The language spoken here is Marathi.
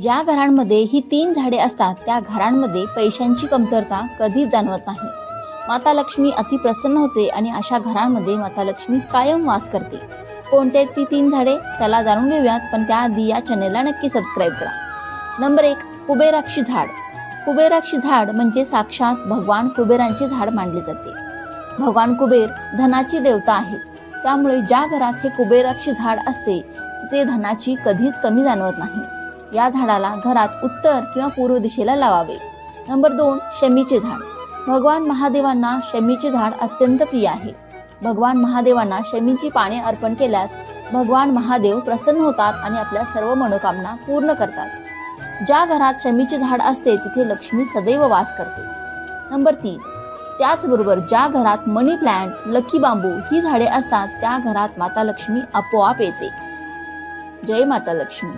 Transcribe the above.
ज्या घरांमध्ये ही तीन झाडे असतात त्या घरांमध्ये पैशांची कमतरता कधीच जाणवत नाही. माता लक्ष्मी अति प्रसन्न होते आणि अशा घरांमध्ये माता लक्ष्मी कायम वास करते. कोणते ती तीन झाडे? चला जाणून घेऊयात पण त्याआधी या चॅनेलला नक्की सबस्क्राईब करा. नंबर एक कुबेराक्षी झाड. कुबेराक्षी झाड म्हणजे साक्षात भगवान कुबेरांचे झाड मानले जाते. भगवान कुबेर धनाची देवता आहेत. त्यामुळे ज्या घरात हे कुबेराक्षी झाड असते तिथे धनाची कधीच कमी जाणवत नाही. या झाडाला घरात उत्तर किंवा पूर्व दिशेला लावावे. नंबर दोन शमीचे झाड. भगवान महादेवांना शमीचे झाड अत्यंत प्रिय आहे. भगवान महादेवांना शमीची पाने अर्पण केल्यास भगवान महादेव प्रसन्न होतात आणि आपल्या सर्व मनोकामना पूर्ण करतात. ज्या घरात शमीचे झाड असते तिथे लक्ष्मी सदैव वास करते. नंबर तीन त्याचबरोबर ज्या घरात मनी प्लांट लकी बांबू ही झाडे असतात त्या घरात माता लक्ष्मी आपोआप येते. जय माता लक्ष्मी.